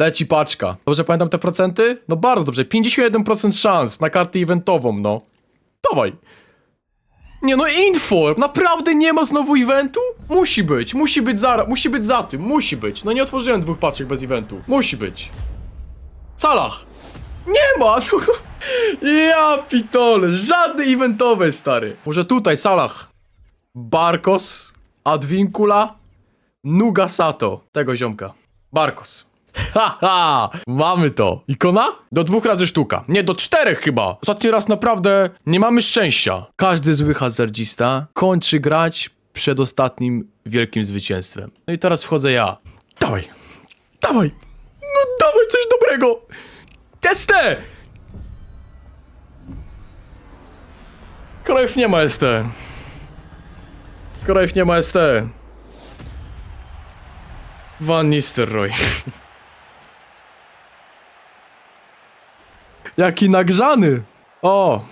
Leci paczka. Dobrze pamiętam te procenty? No bardzo dobrze. 51% szans na kartę eventową, no. Dawaj. Nie no, Inform! Naprawdę nie ma znowu eventu? Musi być, musi być za, musi być za tym, musi być. No nie otworzyłem dwóch paczek bez eventu. Musi być. Salah! Nie ma! Ja pitole, żadne eventowe, stary. Może tutaj, Salah. Barkos, Advincula, Nugasato. Tego ziomka. Barkos. Haha, mamy to. Ikona? Do dwóch razy sztuka. Nie, do czterech chyba. Ostatni raz naprawdę nie mamy szczęścia. Każdy zły hazardzista kończy grać przed ostatnim wielkim zwycięstwem. No i teraz wchodzę ja. Dawaj. Dawaj. No dawaj coś dobrego. Testę! Krajów nie ma ST. Krajów nie ma ST. Van Nistelrooy. Jaki nagrzany! O!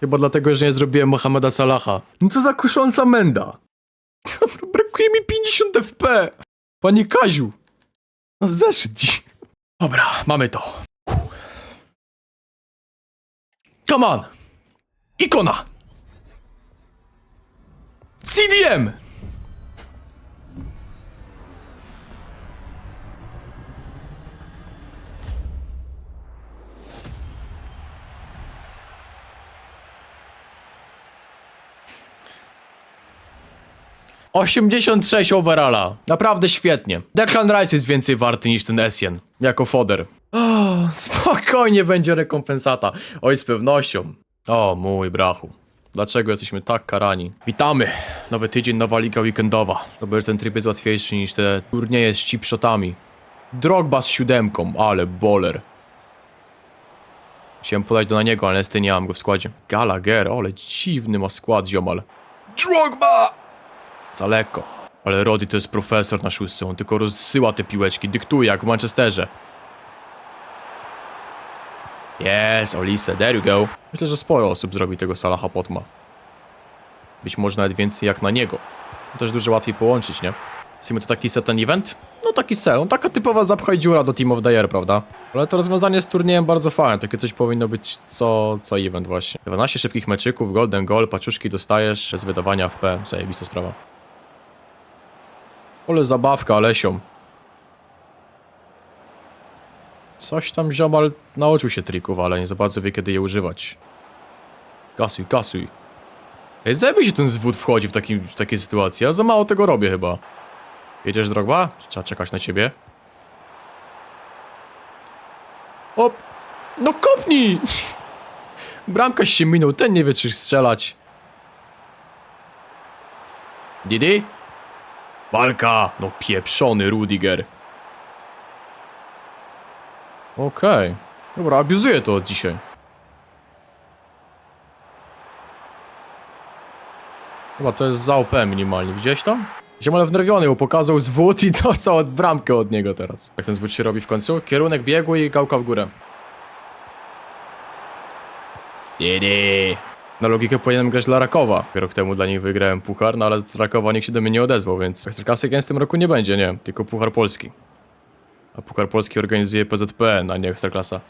Chyba dlatego, że nie zrobiłem Mohameda Salaha. No co za kusząca menda. Brakuje mi 50 FP. Panie Kaziu. No ci. Dobra, mamy to. Uff. Come on! Ikona! CDM! Osiemdziesiąt sześć overalla. Naprawdę świetnie. Declan Rice jest więcej warty niż ten Essien. Jako foder. O, spokojnie będzie rekompensata. Oj, z pewnością. O, mój brachu. Dlaczego jesteśmy tak karani? Witamy! Nowy tydzień, nowa liga weekendowa. Dobrze, że ten tryb jest łatwiejszy niż te turnieje z chipshotami. Drogba z siódemką, ale boler. Chciałem podać do na niego, ale niestety nie mam go w składzie. Gallagher, ale dziwny ma skład, ziomal. Drogba! Za lekko. Ale Roddy to jest profesor na szóstce, on tylko rozsyła te piłeczki, dyktuje jak w Manchesterze. Yes, Olise, there you go. Myślę, że sporo osób zrobi tego Salaha Potma. Być może nawet więcej jak na niego. To też dużo łatwiej połączyć, nie? Sumie to taki set ten event? No taki set, no taka typowa zapchaj dziura do Team of the Year, prawda? Ale to rozwiązanie z turniejem bardzo fajne, takie coś powinno być co, co event właśnie. 12 szybkich meczyków, golden goal, paczuszki dostajesz z wydawania w P, zajebista sprawa. Ole zabawka, Alesią. Coś tam ziomal nauczył się trików, ale nie za bardzo wie kiedy je używać. Kasuj, kasuj. Ej, zajmij się ten zwód wchodzi w, takim, w takiej sytuacji, ja za mało tego robię chyba. Jedziesz drogba? Trzeba czekać na ciebie. Op! No kopnij! Bramkarz się minął, ten nie wie czy strzelać. Didi? Walka! No pieprzony Rudiger. Okej. Dobra, abuzuję to od dzisiaj. Chyba to jest za OP minimalnie, widziałeś to? Ziomal wnerwiony, bo pokazał zwód i dostał od bramkę od niego teraz. Jak ten zwód się robi w końcu? Kierunek biegu i gałka w górę. Didi. Na logikę powinienem grać dla Rakowa. Rok temu dla nich wygrałem puchar, no ale z Rakowa nikt się do mnie nie odezwał, więc Ekstraklasy Games w tym roku nie będzie, nie. Tylko Puchar Polski. A Puchar Polski organizuje PZPN, a nie Ekstraklasa.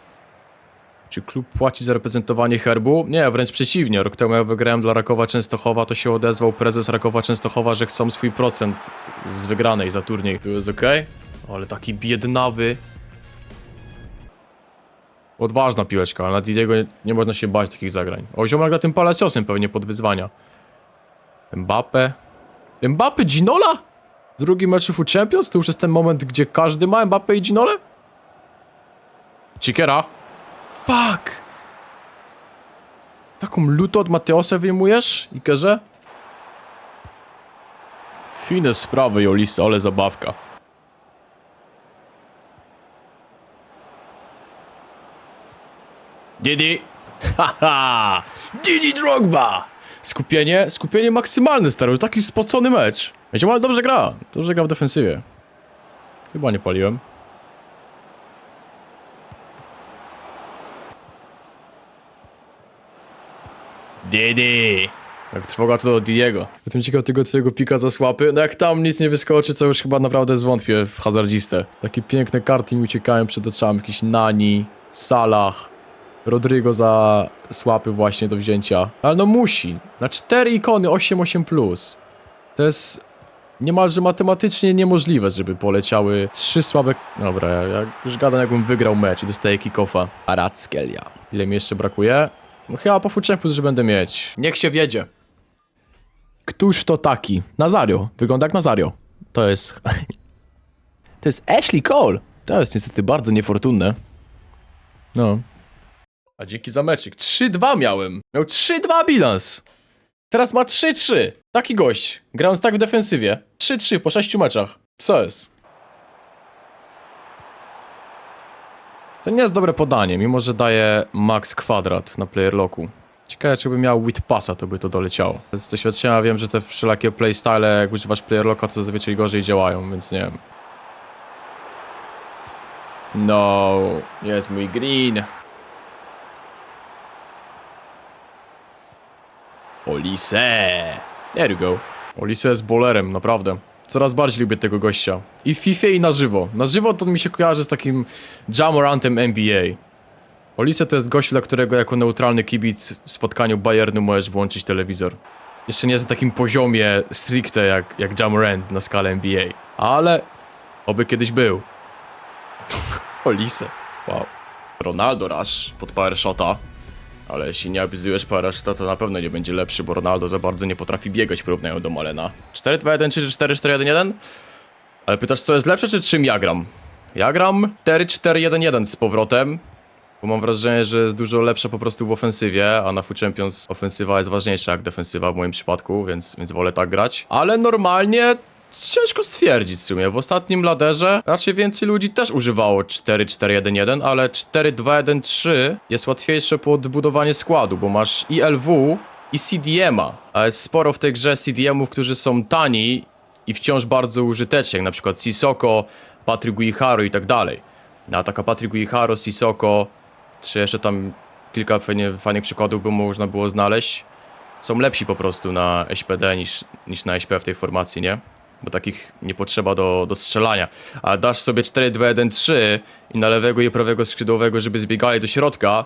Czy klub płaci za reprezentowanie herbu? Nie, wręcz przeciwnie. Rok temu jak wygrałem dla Rakowa Częstochowa, to się odezwał prezes Rakowa Częstochowa, że chcą swój procent z wygranej za turniej. Tu jest ok? Ale taki biednawy. Odważna piłeczka, ale na Didiego nie, można się bać takich zagrań. O, ziomal gra tym palaciosem pewnie pod wyzwania. Mbappe. Mbappe Ginola? Drugi mecz w Champions? To już jest ten moment, gdzie każdy ma Mbappe i Ginole? Cikiera. Fuck! Taką lutę od Mateosa wyjmujesz, Ikerze? Fine sprawy, Jolisa, ale zabawka. Didi! Haha! Didi Drogba! Skupienie, skupienie maksymalne, stary, taki spocony mecz. Wiecie, ale dobrze gra, dobrze gra w defensywie. Chyba nie paliłem. Didi! Jak trwoga to do Diego. Jestem ciekaw tego twojego pika za słapy. No jak tam nic nie wyskoczy, to już chyba naprawdę zwątpię w hazardzistę. Takie piękne karty mi uciekają przed oczami. Jakiś Nani, Salah, Rodrigo za słapy właśnie do wzięcia. Ale no musi. Na cztery ikony 8-8+. Plus. To jest niemalże matematycznie niemożliwe, żeby poleciały trzy słabe... Dobra, ja, ja już gadam jakbym wygrał mecz i dostaję kick-offa. Aratskelia. Ile mi jeszcze brakuje? No chyba po Champions, że będę mieć. Niech się wiedzie. Któż to taki? Nazario. Wygląda jak Nazario. To jest... to jest Ashley Cole. To jest niestety bardzo niefortunne. No. A dzięki za meczyk. 3-2 miałem. Miał 3-2 bilans. Teraz ma 3-3. Taki gość. Grając tak w defensywie. 3-3 po 6 meczach. Co jest? To nie jest dobre podanie, mimo że daje max kwadrat na player locku. Ciekawe, czy by miał with passa, to by to doleciało. Z doświadczenia wiem, że te wszelakie playstyle, jak używasz player locka, to zazwyczaj gorzej działają, więc nie wiem. No, jest mój green. Olise. There you go. Olise jest bolerem, naprawdę. Coraz bardziej lubię tego gościa. I w FIFA i na żywo. Na żywo to mi się kojarzy z takim Jamorantem NBA. Olise to jest gość, dla którego jako neutralny kibic w spotkaniu Bayernu możesz włączyć telewizor. Jeszcze nie jest na takim poziomie stricte jak, jak Jamorant na skalę NBA. Ale oby kiedyś był. Olise. Wow. Ronaldo Rush pod power shota. Ale jeśli nie abuzujesz Paraszta, to na pewno nie będzie lepszy, bo Ronaldo za bardzo nie potrafi biegać porównując do Malena. 4-2-1 czy 4-4-1-1? Ale pytasz, co jest lepsze, czy czym ja gram? Ja gram 4-4-1-1 z powrotem, bo mam wrażenie, że jest dużo lepsza po prostu w ofensywie, a na Food Champions ofensywa jest ważniejsza jak defensywa w moim przypadku, więc, więc wolę tak grać. Ale normalnie ciężko stwierdzić w sumie. W ostatnim laderze raczej więcej ludzi też używało 4-4-1-1, ale 4-2-1-3 jest łatwiejsze pod budowanie składu, bo masz i LW i CDM-a. A jest sporo w tej grze CDM-ów, którzy są tani i wciąż bardzo użyteczni, jak na przykład Sisoko, Patrick Guicharo i tak dalej. No, a taka Patrick Guicharo, Sisoko, czy jeszcze tam kilka fajnie, fajnych przykładów by można było znaleźć, są lepsi po prostu na SPD niż, niż na SP w tej formacji, nie? Bo takich nie potrzeba do, do strzelania. A dasz sobie 4-2-1-3 i na lewego i prawego skrzydłowego, żeby zbiegali do środka,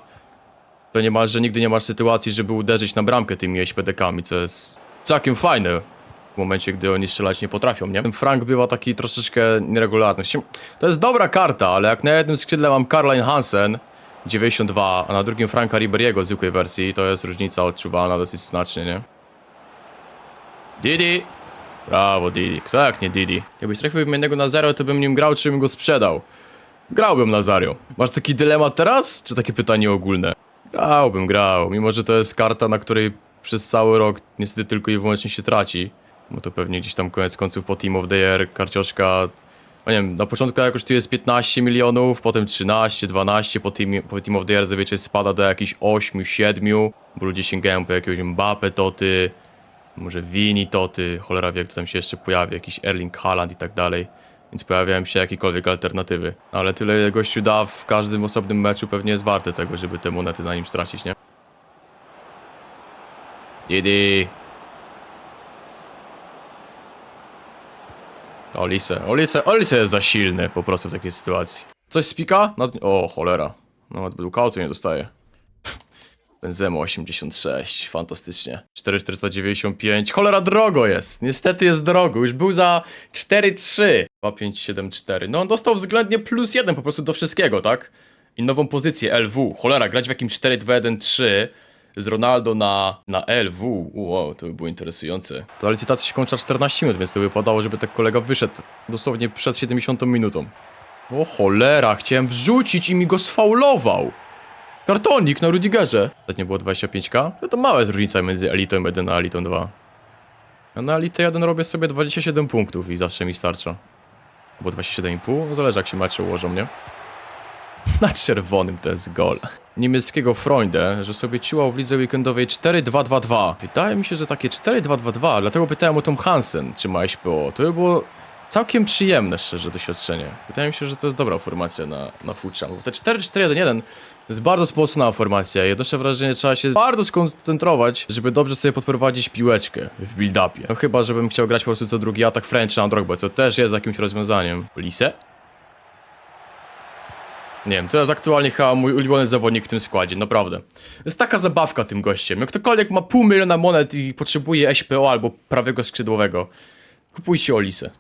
to niemalże nigdy nie masz sytuacji, żeby uderzyć na bramkę tymi SPD-kami, co jest całkiem fajne w momencie, gdy oni strzelać nie potrafią, nie? Frank bywa taki troszeczkę nieregularny. To jest dobra karta, ale jak na jednym skrzydle mam Caroline Hansen 92, a na drugim Franka Riberiego zwykłej wersji, to jest różnica odczuwalna dosyć znacznie, nie? Didi! Brawo, Didi. Kto jak nie Didi? Jakbyś trafił wymiennego na zero, to bym nim grał, czy bym go sprzedał. Grałbym na Zario. Masz taki dylemat teraz? Czy takie pytanie ogólne? Grałbym, grał. Mimo, że to jest karta, na której przez cały rok niestety tylko i wyłącznie się traci. Bo to pewnie gdzieś tam koniec końców po Team of the Year karcioszka... No nie wiem, na początku jakoś tu jest 15 milionów, potem 13, 12, po Team, po team of the Year zazwyczaj spada do jakichś 8, 7, bo ludzie sięgają po jakiegoś Mbappe, Toty, może Vini, Toty, cholera wie, kto tam się jeszcze pojawi, jakiś Erling Haaland i tak dalej. Więc pojawiają się jakiekolwiek alternatywy. No, ale tyle gościu da w każdym osobnym meczu pewnie jest warte tego, żeby te monety na nim stracić, nie? Didi. Olise, Olise, Olise jest za silny po prostu w takiej sytuacji. Coś spika? No, o, cholera. Nawet Bluekautu nie dostaje. Benzema 86, fantastycznie. 4495, cholera drogo jest. Niestety jest drogo, już był za 4-3. 2574. No on dostał względnie plus 1 po prostu do wszystkiego, tak? I nową pozycję LW. Cholera, grać w jakim 4-2-1-3 z Ronaldo na, na LW. Wow, to by było interesujące. Ta licytacja się kończy 14 minut, więc to by wypadało, żeby tak kolega wyszedł dosłownie przed 70 minutą. O cholera, chciałem wrzucić i mi go sfaulował. Kartonik na Rudigerze. Ostatnio było 25k? No to mała jest różnica między Elitą 1 a Elitą 2. Ja na Elitę 1 robię sobie 27 punktów i zawsze mi starcza. Bo 27,5? No zależy jak się mecze ułożą, nie? Na czerwonym to jest gol. Niemieckiego Freunde, że sobie ciłał w lidze weekendowej 4-2-2-2. Wydaje mi się, że takie 4-2-2-2, dlatego pytałem o Tom Hansen, czy ma SPO. To by było całkiem przyjemne, szczerze, doświadczenie. Wydaje mi się, że to jest dobra formacja na, na futsal. Bo te 4-4-1-1 to jest bardzo spocna formacja. Jednocześnie wrażenie, że trzeba się bardzo skoncentrować, żeby dobrze sobie podprowadzić piłeczkę w build-upie. No chyba, żebym chciał grać po prostu co drugi atak French na drogę, co też jest jakimś rozwiązaniem. Lise? Nie wiem, to jest aktualnie chyba mój ulubiony zawodnik w tym składzie, naprawdę. Jest taka zabawka tym gościem. Jak ktokolwiek ma pół miliona monet i potrzebuje SPO albo prawego skrzydłowego, kupujcie Olisę.